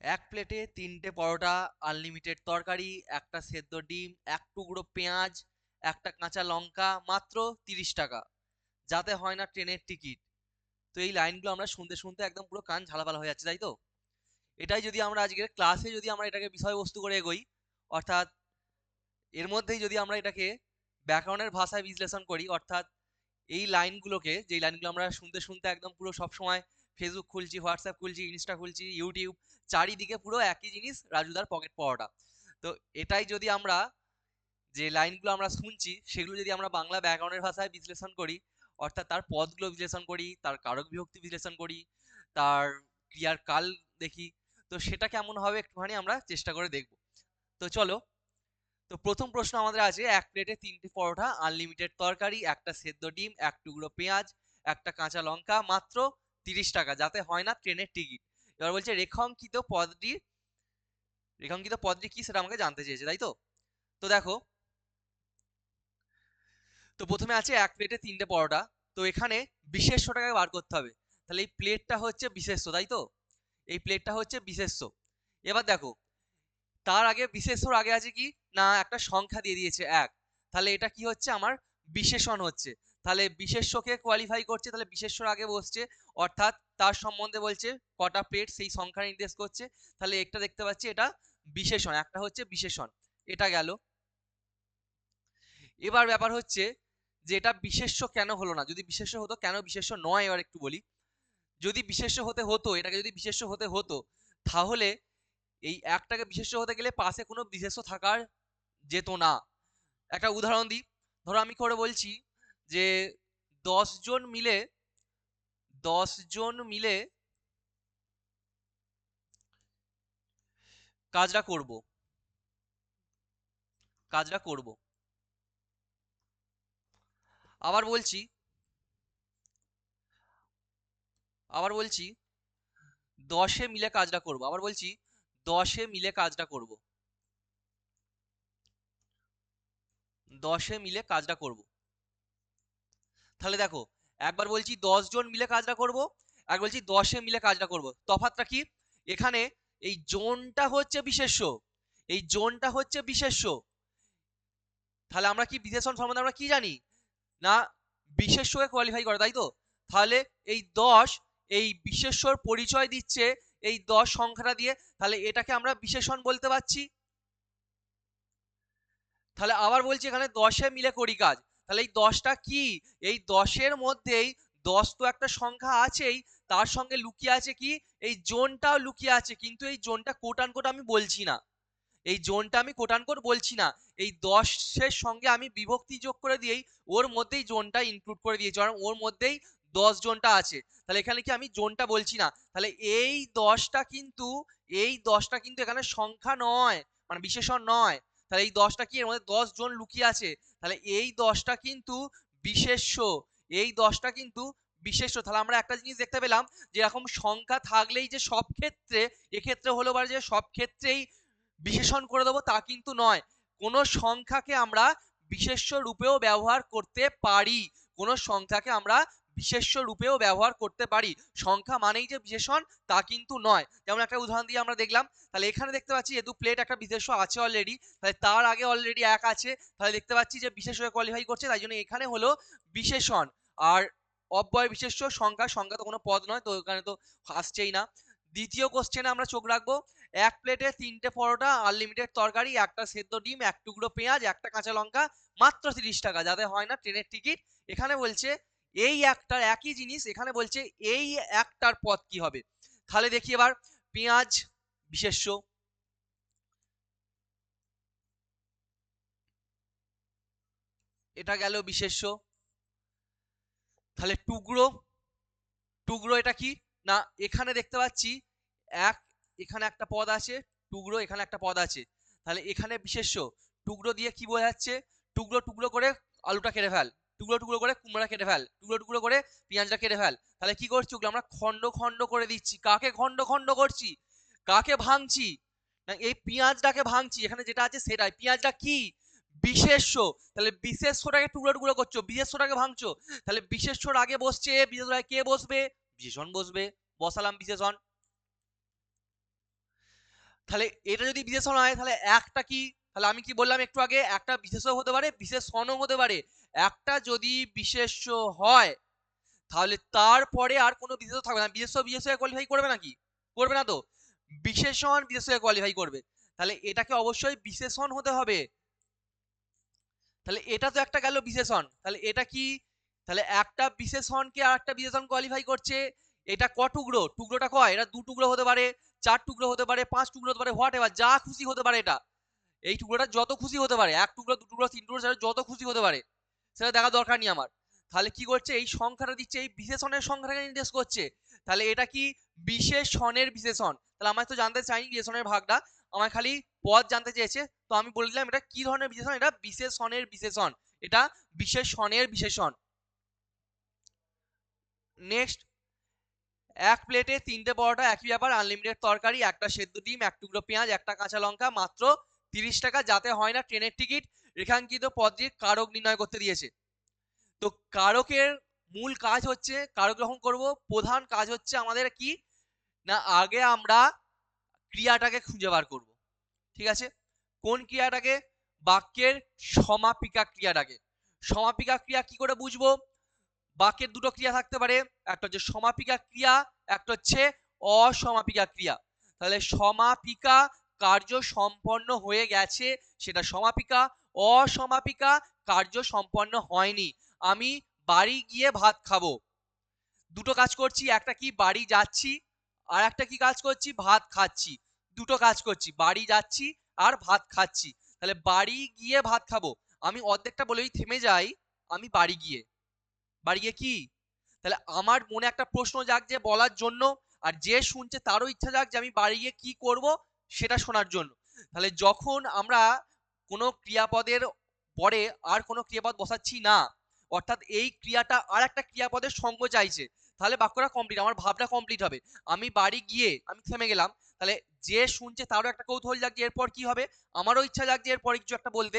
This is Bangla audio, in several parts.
এক প্লেটে তিনটে পরোটা আনলিমিটেড তরকারি, একটা সেদ্ধ ডিম, এক টুকরো পেঁয়াজ, একটা কাঁচা লঙ্কা, মাত্র তিরিশ টাকা। যাতে হয় না ট্রেনের টিকিট। তো এই লাইনগুলো আমরা শুনতে শুনতে একদম পুরো কান ঝালাপালা হয়ে যাচ্ছে, তাই তো? এটাই যদি আমরা আজকের ক্লাসে যদি আমরা এটাকে বিষয়বস্তু করে এগোই, অর্থাৎ এর মধ্যেই যদি আমরা এটাকে ব্যাকরণের ভাষায় বিশ্লেষণ করি, অর্থাৎ এই লাইনগুলোকে যেই লাইনগুলো আমরা শুনতে শুনতে একদম পুরো সব সময় ফেসবুক খুলছি হোয়াটসঅ্যাপ খুলছি ইনস্টা খুলছি ইউটিউব চারিদিকে পুরো একই জিনিস রাজুদার পকেট পাওয়াটা। তো এটাই যদি আমরা যে লাইনগুলো আমরা শুনছি, সেগুলো যদি আমরা বাংলা ব্যাকরণের ভাষায় বিশ্লেষণ করি, অর্থাৎ তার পদগুলো বিশ্লেষণ করি, তার কারক বিভক্তি বিশ্লেষণ করি, তার ক্রিয়ার কাল দেখি, তো সেটা কেমন হবে একটুখানি আমরা চেষ্টা করে দেখব। তো চলো, তো প্রথম প্রশ্ন আমাদের আছে, এক প্লেটে তিনটে পরোটা আনলিমিটেড তরকারি, একটা সেদ্ধ ডিম, এক টুকরো পেঁয়াজ, একটা কাঁচা লঙ্কা, মাত্র তিরিশ টাকা, যাতে হয় না ট্রেনের টিকিট। এবার বলছে, রেখাঙ্কিত পদটি রেখাঙ্কিত পদটি কি সেটা আমাকে জানতে চেয়েছে, তাই তো? তো দেখো, তো প্রথমে আছে এক প্লেটে তিনটে পরোটা, তো এখানে বিশেষ্যটাকে বার করতে হবে। তাহলে এই প্লেটটা হচ্ছে বিশেষ্য, তাই তো? এই প্লেটটা হচ্ছে বিশেষ্য। এবার দেখো, তার আগে বিশেষ্যর আগে আছে কি? না, একটা সংখ্যা দিয়ে দিয়েছে, এক। তাহলে এটা কি হচ্ছে? আমার বিশেষণ হচ্ছে। তাহলে বিশেষ্যকে কোয়ালিফাই করছে, তাহলে বিশেষ্যর আগে বসছে, অর্থাৎ তার সম্বন্ধে বলছে কটা প্লেট সেই সংখ্যা নির্দেশ করছে, তাহলে একটা দেখতে পাচ্ছি এটা বিশেষণ, একটা হচ্ছে বিশেষণ, এটা গেল। এবার ব্যাপার হচ্ছে যে এটা বিশেষ্য কেন হলো না, যদি বিশেষ্য হতো, কেন বিশেষ্য নয় এবার একটু বলি, যদি বিশেষ্য হতে হতো, এটাকে যদি বিশেষ্য হতে হতো, তাহলে এই একটাকে বিশেষ্য হতে গেলে পাশে কোনো বিশেষ্য থাকার যেত না। একটা উদাহরণ দিই, ধরো আমি করে বলছি যে জন মিলে জন মিলে কাজটা করব। কাজটা করব। আবার বলছি আবার বলছি, দশে মিলে কাজটা করব। আবার বলছি, দশে মিলে কাজটা করব। দশে মিলে কাজটা করব। তাহলে দেখো, একবার বলছি জন মিলে কাজটা করব আর বলছি দশে মিলে কাজটা করব। তফাৎটা কি? এখানে এই জোনটা হচ্ছে বিশেষ্য। এই জোনটা হচ্ছে বিশেষ্য। তাহলে আমরা কি বিশেষণ সম্বন্ধে আমরা কি জানি? না, বিশেষ্যকে কোয়ালিফাই করে, তাই তো? তাহলে এই দশ, এই বিশেষ্যর পরিচয় দিচ্ছে এই দশ সংখ্যাটা দিয়ে, তাহলে এটাকে আমরা বিশেষণ বলতে পারছি। তাহলে আবার বলছি এখানে দশে মিলে করি কাজ। তাহলে এই দশটা কি? এই দশের মধ্যেই দশ তো একটা সংখ্যা আছেই, তার সঙ্গে লুকিয়ে আছে কি? এই জোনটাও লুকিয়ে আছে, কিন্তু এই জোনটা কোটান কোট আমি বলছি না। এই জোনটা আমি কোটান কোট বলছি না। এই দশের সঙ্গে আমি বিভক্তি যোগ করে দিয়েই ওর মধ্যেই জোনটা ইনক্লুড করে দিয়েছি, কারণ ওর মধ্যেই দশ জনটা আছে। তাহলে এখানে কি আমি জোনটা বলছি না? তাহলে এই দশটা কিন্তু, এই দশটা কিন্তু এখানে সংখ্যা নয় মানে বিশেষণ নয়। তাহলে এই দশটা কি এর মধ্যে দশ জন লুকিয়ে আছে? তাহলে এই দশটা কিন্তু বিশেষ্য। এই দশটা কিন্তু বিশেষ্য। তাহলে আমরা একটা জিনিস দেখতে পেলাম যে এরকম সংখ্যা থাকলেই যে সব ক্ষেত্রে, এক্ষেত্রে হলো বার যে সব ক্ষেত্রেই বিশেষণ করে দেবো তা কিন্তু নয়। কোন সংখ্যাকে আমরা বিশেষ্য রূপেও ব্যবহার করতে পারি। কোন সংখ্যাকে আমরা বিশেষ্য রূপেও ব্যবহার করতে পারি। সংখ্যা মানেই যে বিশেষণ, তা কিন্তু নয়। যেমন একটা উদাহরণ দিয়ে আমরা দেখলাম, তাহলে এখানে দেখতে পাচ্ছি যেহেতু প্লেট একটা বিশেষ্য আছে অলরেডি তাহলে তার আগে অলরেডি এক আছে, তাহলে দেখতে পাচ্ছি যে বিশেষ হয়ে কোয়ালিফাই করছে, তাই জন্য এখানে হলো বিশেষণ। আর অব্যয় বিশেষ্য, সংখ্যা সংখ্যা তো কোনো পদ নয়, তো এখানে তো আসছেই না। দ্বিতীয় কোশ্চেনে আমরা চোখ রাখব, এক প্লেটে তিনটে পরোটা আনলিমিটেড তরকারি, একটা সেদ্ধ ডিম, এক টুকরো পেঁয়াজ, একটা কাঁচা লঙ্কা, মাত্র তিরিশ টাকা, যাতে হয় না ট্রেনের টিকিট। এখানে বলছে এই একটার একই জিনিস এখানে বলছে এই একটার পদ কি হবে? তাহলে দেখি এবার, পেঁয়াজ বিশেষ্য। এটা গেল বিশেষ্য। তাহলে টুকরো টুকরো এটা কি? না, এখানে দেখতে পাচ্ছি এক, এখানে একটা পদ আছে, টুকরো এখানে একটা পদ আছে। তাহলে এখানে বিশেষ্য, টুকরো দিয়ে কি বোঝাচ্ছে? টুকরো টুকরো করে আলুটা কেটে ফেল। টুকরো টুকরো করে কুমড়া কেটে ফেল, টুকরো টুকরো করে পেঁয়াজটা কেটে ফেল। তাহলে কি করছি ওগুলো আমরা খণ্ড খণ্ড করে দিচ্ছি। কাকে খণ্ড খণ্ড করছি? কাকে ভাঙছি? না, এই পেঁয়াজটাকে ভাঙছি, এখানে যেটা আছে সেটাই। পেঁয়াজটা কি? বিশেষ্য। তাহলে বিশেষ্যটাকে টুকরো টুকরো করছ, বিশেষ্যটাকে ভাঙছো। তাহলে বিশেষ্যর আগে বসছে বিশেষ্য কে বসবে? বিশেষণ বসবে। বসালাম বিশেষণ। তাহলে এটা যদি বিশেষণ হয়, তাহলে একটা কি? তাহলে আমি কি বললাম একটু আগে, একটা বিশেষও হতে পারে বিশেষণও হতে পারে। একটা যদি বিশেষ্য হয়, তাহলে তারপরে আর কোনো বিশেষ থাকবে না। বিশেষ বিশেষ কোয়ালিফাই করবে নাকি? করবে না তো। বিশেষণ বিশেষ কোয়ালিফাই করবে। তাহলে এটাকে অবশ্যই বিশেষণ হতে হবে। তাহলে এটা তো একটা গেল বিশেষণ। তাহলে এটা কি? তাহলে একটা বিশেষণকে আর একটা বিশেষণ কোয়ালিফাই করছে। এটা ক টুকরো? টুকরোটা কয়? এটা দু টুকরো হতে পারে, চার টুকরো হতে পারে, পাঁচ টুকরো হতে পারে হোয়াট এভার যা খুশি হতে পারে এটা। এই টুকরোটা যত খুশি হতে পারে, এক টুকরো, দু টুকরো, তিন টুকরো, যত খুশি হতে পারে। সেটা দেখা দরকার নেই আমার। তাহলে কি করছে? এই সংখ্যাটা দিচ্ছে, এই বিশেষণের সংখ্যাটাকে নির্দেশ করছে। তাহলে এটা কি বিশেষণের বিশেষণ তাহলে আমার তো জানতে চাইনি বিশেষণের ভাগটা আমার খালি পদ জানতে চেয়েছে। তো আমি বলে দিলাম, এটা কি ধরনের বিশেষণ এটা বিশেষণের বিশেষণ এটা বিশেষণের বিশেষণ নেক্সট এক প্লেটে তিনটে পরোটা, একই ব্যাপার আনলিমিটেড তরকারি, একটা সেদ্ধ ডিম, এক টুকরো পেঁয়াজ, একটা কাঁচা লঙ্কা, মাত্র তিরিশ টাকা। যাতে হয় না, ট্রেনের টিকিট রেখাঙ্কিত পদ দিয়ে কারক নির্ণয় করতে দিয়েছে। তো কারকের মূল কাজ হচ্ছে, কারক যখন করব, প্রধান কাজ হচ্ছে আমাদের কি? না, আগে আমরা ক্রিয়াটাকে খুঁজে বার করব। ঠিক আছে? কোন ক্রিয়াটাকে? বাক্যের সমাপিকা ক্রিয়াটাকে। সমাপিকা ক্রিয়া কি করে বুঝব? বাক্যের দুটো ক্রিয়া থাকতে পারে, একটা হচ্ছে সমাপিকা ক্রিয়া, একটা হচ্ছে অসমাপিকা ক্রিয়া। তাহলে সমাপিকা কার্য সম্পন্ন হয়ে গেছে, সেটা সমাপিকা অসমাপিকা কার্য সম্পন্ন হয়নি। আমি বাড়ি গিয়ে ভাত খাব। দুটো কাজ করছি, একটা কি বাড়ি যাচ্ছি আর একটা কি কাজ করছি, ভাত খাচ্ছি। দুটো কাজ করছি, বাড়ি যাচ্ছি আর ভাত খাচ্ছি। তাহলে বাড়ি গিয়ে ভাত খাব। আমি অর্ধেকটা বলেই থেমে যাই, আমি বাড়ি গিয়ে। বাড়ি গিয়ে কি? তাহলে আমার মনে একটা প্রশ্ন যাক যে বলার জন্য আর যে শুনছে তারও ইচ্ছা যাক যে আমি বাড়ি গিয়ে কি করব সেটা শোনার জন্য। তাহলে যখন আমরা কোনো ক্রিয়াপদের পরে আর কোনো ক্রিয়াপদ বসাচ্ছি না। অর্থাৎ এই ক্রিয়াটা আর একটা ক্রিয়াপদের সঙ্গ চাইছে। তাহলে বাক্যটা কমপ্লিট আমার ভাবটা কমপ্লিট হবে। আমি বাড়ি গিয়ে আমি থেমে গেলাম। তাহলে যে শুনছে তারও একটা কৌতূহল জাগছে, এরপর কি হবে? আমারও ইচ্ছা জাগছে, এরপর কিছু একটা বলতে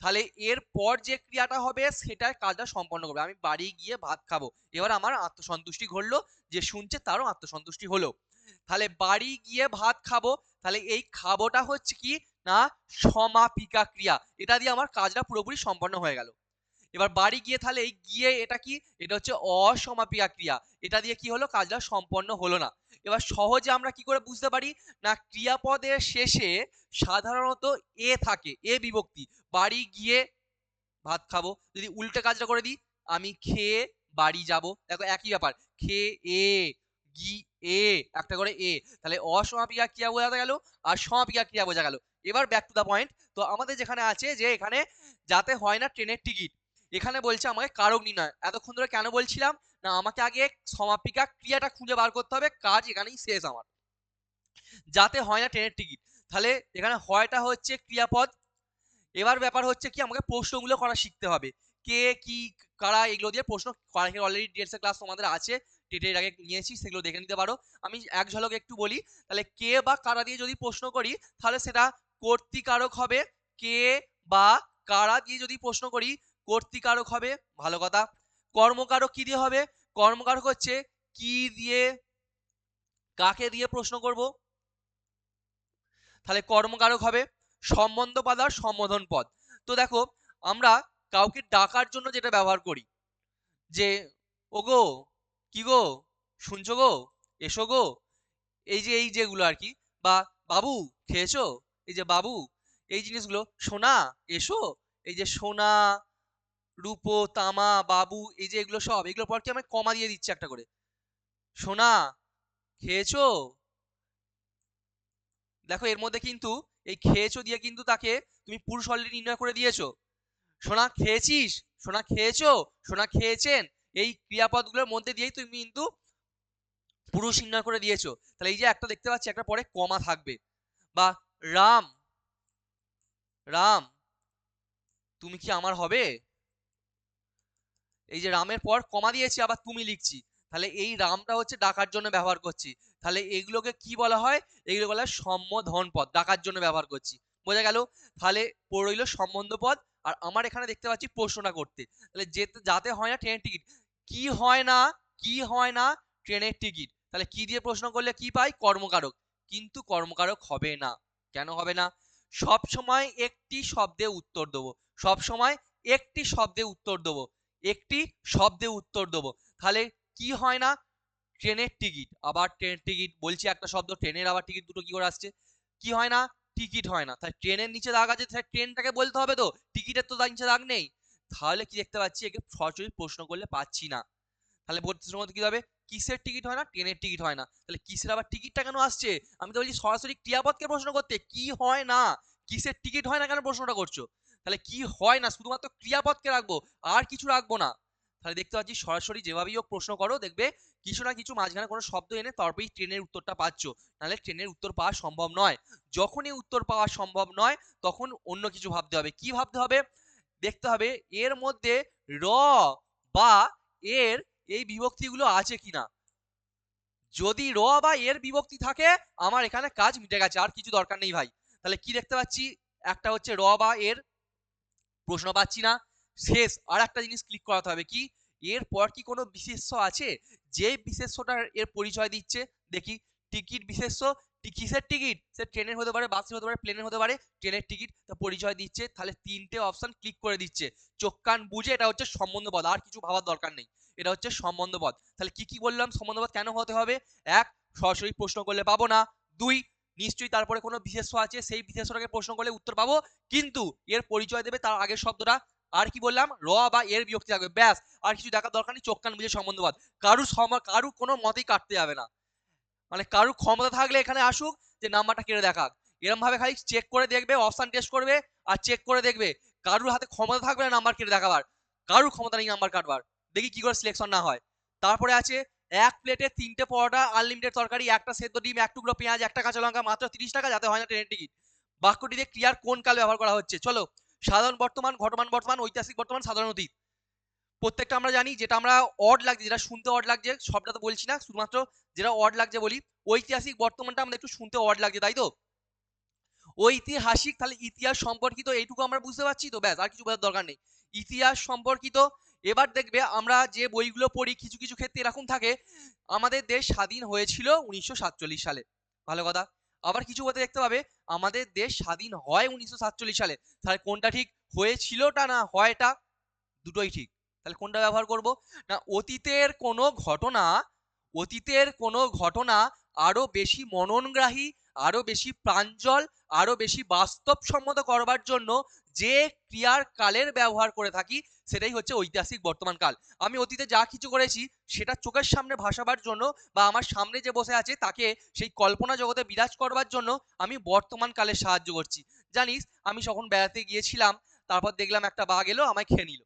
তাহলে এরপর যে ক্রিয়াটা হবে, সেটার কাজটা সম্পন্ন করবে। আমি বাড়ি গিয়ে ভাত খাব। এবার আমার আত্মসন্তুষ্টি ঘটলো, যে শুনছে তারও আত্মসন্তুষ্টি হলো। তাহলে বাড়ি গিয়ে ভাত খাব। তাহলে এই খাবোটা হচ্ছে কি? না, সমাপিকা ক্রিয়া। এটা দিয়ে আমার কাজটা পুরোপুরি সম্পন্ন হয়ে গেল। এবার বাড়ি গিয়ে তাহলে এই গিয়ে এটা কি? এটা হচ্ছে অসমাপিকা ক্রিয়া। এটা দিয়ে কি হলো? কাজটা সম্পন্ন হলো না। এবার সহজে আমরা কি করে বুঝতে পারি? না, ক্রিয়াপদের শেষে সাধারণত এ থাকে, এ বিভক্তি। বাড়ি গিয়ে ভাত খাব। যদি উল্টে কাজটা করে দিই, আমি খেয়ে বাড়ি যাব। দেখো একই ব্যাপার। খেয়ে, এ গি এ একটা করে এ। তাহলে অসমাপিকা ক্রিয়া বোঝা গেল আর সমাপিকা ক্রিয়া বোঝা গেল। এবার ব্যাক টু দা পয়েন্ট তো আমাদের যেখানে আছে যে এখানে যাতে হয় না ট্রেনের টিকিট, এখানে বলছে আমাকে কারক নির্ণয়। এতক্ষণ ধরে কেন বলছিলাম? না, আমাকে আগে সমাপিকা ক্রিয়াটা খুঁজে বার করতে হবে, কাজ এখানেই শেষ আমার। যাতে হয় না ট্রেনের টিকিট। তাহলে এখানে হয়টা হচ্ছে ক্রিয়াপদ। এবার ব্যাপার হচ্ছে কি, আমাকে প্রশ্নগুলো করা শিখতে হবে। কে, কি, কারা, এগুলো দিয়ে প্রশ্ন অলরেডি ডিএলস ক্লাস তোমাদের আছে। টেটের আগে নিয়েছি, সেগুলো দেখে নিতে পারো। আমি এক ঝলক একটু বলি, তাহলে কে বা কারা দিয়ে যদি প্রশ্ন করি, তাহলে সেটা কর্তৃকারক হবে কে বা কারা দিয়ে যদি প্রশ্ন করি, কর্তৃকারক হবে, ভালো কথা। কর্মকারক কি দিয়ে হবে? কর্মকারক হচ্ছে কি দিয়ে, কাকে দিয়ে প্রশ্ন করব? তাহলে কর্মকারক হবে সম্বন্ধ পদ আর সম্বোধন পদ। তো দেখো, আমরা কাউকে ডাকার জন্য যেটা ব্যবহার করি, যে, ওগো, কি গো, শুনছো গো, এসো গো, এই যে, এই যেগুলো আর কি, বা, বাবু, খেয়েছো? এই যে বাবু, এই জিনিসগুলো, সোনা, এসো। এই যে সোনা, রূপো, তামা, বাবু, এই যে এগুলো সব এগুলোর পর কি আমি কমা দিয়ে দিচ্ছি একটা করে? সোনা, খেয়েছো? দেখো, এর মধ্যে কিন্তু, এই খেয়েছো দিয়ে কিন্তু তাকে তুমি পুরুষ অলরেডি নির্ণয় করে দিয়েছ। সোনা, খেয়েছিস? সোনা, খেয়েছো? সোনা, খেয়েছেন? এই ক্রিয়াপদগুলোর মধ্যে দিয়েই তুমি কিন্তু পুরুষ নির্ণয় করে দিয়েছ। তাহলে এই যে একটা দেখতে পাচ্ছি, একটা পরে কমা থাকবে। বা রাম রাম, তুমি কি আমার হবে? এই যে রামের পর কমা দিয়েছি, আবার তুমি লিখছি। তাহলে এই রামটা হচ্ছে ডাকার জন্য ব্যবহার করছি। তাহলে এগুলোকে কি বলা হয়? এগুলো বলা হয় সম্বোধন পদ ডাকার জন্য ব্যবহার করছি। বোঝা গেল? তাহলে পড়ইল সম্বন্ধ পদ আর আমার এখানে দেখতে পাচ্ছি প্রশ্নটা করতে। তাহলে যেতে, যাতে হয় না ট্রেনের টিকিট। কি হয় না, কি হয় না ট্রেনের টিকিট? তাহলে কি দিয়ে প্রশ্ন করলে কি পাই? কর্মকারক। কিন্তু কর্মকারক হবে না। কেন হবে না? সব সময় একটি শব্দে উত্তর দেবো। সব সময় একটি শব্দে উত্তর দেবো। একটি শব্দে উত্তর দেবো। তাহলে কি হয় না? ট্রেনের টিকিট। আবার ট্রেনের টিকিট বলছি একটা শব্দ, ট্রেনের আবার টিকিট দুটো কি করে আসছে? কি হয় না? টিকিট হয় না। তাহলে ট্রেনের নিচে দাগ আছে, তাহলে ট্রেনটাকে বলতে হবে তো? টিকিটের তো নিচে দাগ নেই। তাহলে কি দেখতে পাচ্ছি? একে সরাসরি প্রশ্ন করলে পাচ্ছি না। তাহলে প্রশ্নের মধ্যে কি হবে? কিসের টিকিট হয় না? ট্রেনের টিকিট হয় না। তাহলে কিসের আবার টিকিটটা কেন আসছে? আমি তো বলছি সরাসরি ক্রিয়াপদকে প্রশ্ন করতে। কি হয় না? কিসের টিকিট হয় না কেন প্রশ্নটা করছ? তাহলে কি হয় না? শুধুমাত্র ক্রিয়াপদকে রাখব, আর কিছু রাখব না। তাহলে দেখতে পাচ্ছি সরাসরি যেভাবেই হোক প্রশ্ন করো, দেখবে কিছু না কিছু মাঝখানে কোনো শব্দ এনে তারপরেই ট্রেনের উত্তরটা পাচ্ছ। নাহলে ট্রেনের উত্তর পাওয়া সম্ভব নয়। যখনই উত্তর পাওয়া সম্ভব নয়, তখন অন্য কিছু ভাবতে হবে। কি ভাবতে হবে? দেখতে হবে এর মধ্যে র বা এর এই বিভক্তিগুলো আছে কিনা? যদি র বা এর বিভক্তি থাকে, আমার এখানে কাজ মিটে গেছে, আর কিছু দরকার নেই ভাই। তাহলে কি দেখতে পাচ্ছি? একটা হচ্ছে র বা এর প্রশ্ন পাচ্ছি না। শেষ আর একটা জিনিস ক্লিক করাতে হবে কি? এর পর কি কোনো বিশেষ্য আছে? যে বিশেষ্যটার এর পরিচয় দিচ্ছে, দেখি, টিকিট বিশেষ্য কিসের টিকিট? সে ট্রেনের হতে পারে, বাসের হতে পারে, প্লেনের হতে পারে, ট্রেনের টিকিট পরিচয় দিচ্ছে, তাহলে তিনটে অপশন ক্লিক করে দিচ্ছে। চোখ, কান বুঝে এটা হচ্ছে সম্বন্ধপদ, আর কিছু ভাবার দরকার নেই। এটা হচ্ছে সম্বন্ধপদ। তাহলে কি কি বললাম? সম্বন্ধপদ কেন হতে হবে? এক, সরাসরি প্রশ্ন করলে পাবো না। দুই, নিশ্চয়ই তারপরে কোনো বিশেষ্য আছে, সেই বিশেষ্যটাকে প্রশ্ন করলে উত্তর পাবো। কিন্তু এর পরিচয় দেবে তার আগের শব্দটা। আর কি বললাম? র বা এর বিভক্তি থাকবে, ব্যাস। আর কিছু দেখার দরকার নেই, চোখ, কান বুঝে সম্বন্ধবাদ কারু সম- কারু কোনো মতেই কাটতে যাবে না। মানে কারু ক্ষমতা থাকলে এখানে আসুক, যে নাম্বারটা কেটে দেখাক। এরকম ভাবে খালি চেক করে দেখবে অপশন টেস্ট করবে আর চেক করে দেখবে। কারুর হাতে ক্ষমতা থাকবে না নাম্বার কেটে দেখাবার। কারুর ক্ষমতা নেই নাম্বার কাটবার। দেখি কি করে সিলেকশন না হয়। তারপরে আছে, এক প্লেটে তিনটে পরোটা আনলিমিটেড তরকারি, একটা সেদ্ধ ডিম, এক টুকরো পেঁয়াজ, একটা কাঁচা লঙ্কা, মাত্র তিরিশ টাকা, যাতে হয় না ট্রেনের টিকিট বাক্যটিতে ক্রিয়ার কোন কাল ব্যবহার করা হচ্ছে? চলো, সাধারণ বর্তমান, ঘটমান বর্তমান, ঐতিহাসিক বর্তমান, সাধারণ অতীত। প্রত্যেকটা আমরা জানি যেটা আমরা অড লাগছে, যেটা শুনতে অড লাগছে, সবটা তো বলছি না। শুধুমাত্র যেটা অড লাগছে বলি, ঐতিহাসিক বর্তমানটা আমরা একটু শুনতে অড লাগছে, তাই তো? ঐতিহাসিক তাহলে ইতিহাস সম্পর্কিত এইটুকু আমরা বুঝতে পারছি তো? ব্যাস, আর কিছু বোঝার দরকার নেই। ইতিহাস সম্পর্কিত, এবার দেখবে আমরা যে বইগুলো পড়ি, কিছু কিছু ক্ষেত্রে এরকম থাকে, আমাদের দেশ স্বাধীন হয়েছিল উনিশশো সাতচল্লিশ সালে। ভালো কথা। আবার কিছু বলতে দেখতে পাবে, আমাদের দেশ স্বাধীন হয় উনিশশো সাতচল্লিশ সালে। তাহলে কোনটা ঠিক, হয়েছিলটা না হয়টা, দুটোই ঠিক। তাহলে কোনটা ব্যবহার করব? না, অতীতের কোনো ঘটনা, অতীতের কোনো ঘটনা আরও বেশি মননগ্রাহী, আরও বেশি প্রাঞ্জল, আরও বেশি বাস্তবসম্মত করবার জন্য যে ক্রিয়ার কালের ব্যবহার করে থাকি, সেটাই হচ্ছে ঐতিহাসিক বর্তমান কাল। আমি অতীতে যা কিছু করেছি, সেটা চোখের সামনে ভাসাবার জন্য বা আমার সামনে যে বসে আছে, তাকে সেই কল্পনা জগতে বিরাজ করবার জন্য আমি বর্তমান কালে সাহায্য করছি। জানিস, আমি যখন বেড়াতে গিয়েছিলাম, তারপর দেখলাম একটা বাঘ এলো, আমায় খেয়ে নিল।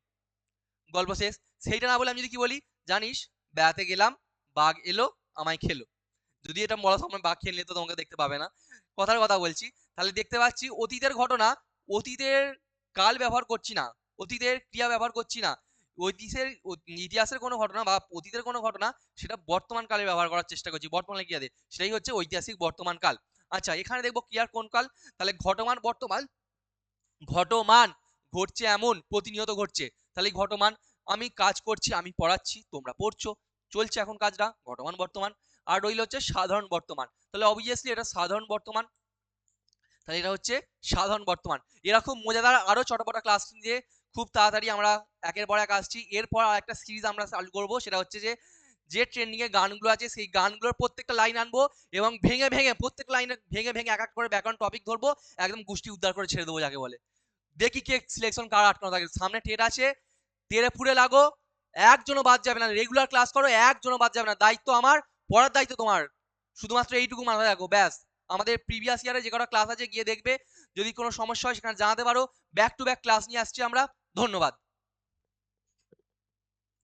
গল্প শেষ। সেইটা না বলে আমি যদি কি বলি, জানিস, বেড়াতে গেলাম, বাঘ এলো, আমায় খেলো। যদি এটা বলা সময় বাঘ খেয়ে নিলে তো তোমাকে দেখতে পাবে না। কথার কথা বলছি। তাহলে দেখতে পাচ্ছি অতীতের ঘটনা, অতীতের কাল ব্যবহার করছি না, অতীতের ক্রিয়া ব্যবহার করছি না। ঐতিহাসের ইতিহাসের কোনো ঘটনা বা অতীতের কোনো ঘটনা, সেটা বর্তমান কালে ব্যবহার করার চেষ্টা করছি। বর্তমানে ক্রিয়া দিয়ে সেটাই হচ্ছে ঐতিহাসিক বর্তমান কাল। আচ্ছা এখানে দেখব ক্রিয়ার কোন কাল? তাহলে ঘটমান বর্তমান, ঘটমান ঘটছে এমন, প্রতিনিয়ত ঘটছে। তাহলে ঘটমান, আমি কাজ করছি, আমি পড়াচ্ছি, তোমরা পড়ছো, চলছে এখন কাজটা, ঘটমান বর্তমান, আর রইল হচ্ছে সাধারণ বর্তমান, তাহলে অবভিয়াসলি এটা সাধারণ বর্তমান, তাহলে এটা হচ্ছে সাধারণ বর্তমান, এরকম মজাদার আরও চটপটা ক্লাস দিয়ে খুব তাড়াতাড়ি আমরা একের পর এক আসছি, এরপর আর একটা সিরিজ আমরা চালু করব, সেটা হচ্ছে যে যে ট্রেন্ডিং এ গানগুলো আছে, সেই গানগুলোর প্রত্যেকটা লাইন আনব, এবং ভেঙে ভেঙে, প্রত্যেক লাইনে ভেঙে ভেঙে এক এক করে ব্যাকরণ টপিক ধরবো, একদম গোষ্ঠী উদ্ধার করে ছেড়ে দেবো, যাকে বলে। দেখি কে সিলেকশন কার আটকানো থাকে। সামনে টেট আছে তেরে ফুড়ে লাগো, একজনও বাদ যাবে না। রেগুলার ক্লাস করো, একজনও বাদ যাবে না। দায়িত্ব আমার, পড়ার দায়িত্ব তোমার। শুধুমাত্র এইটুকু মাথায় রাখো, ব্যাস। আমাদের প্রিভিয়াস ইয়ারে যে কটা ক্লাস আছে, গিয়ে দেখবে। যদি কোনো সমস্যা হয়, সেখানে জানাতে পারো। ব্যাক টু ব্যাক ক্লাস নিয়ে আসছি আমরা। ধন্যবাদ।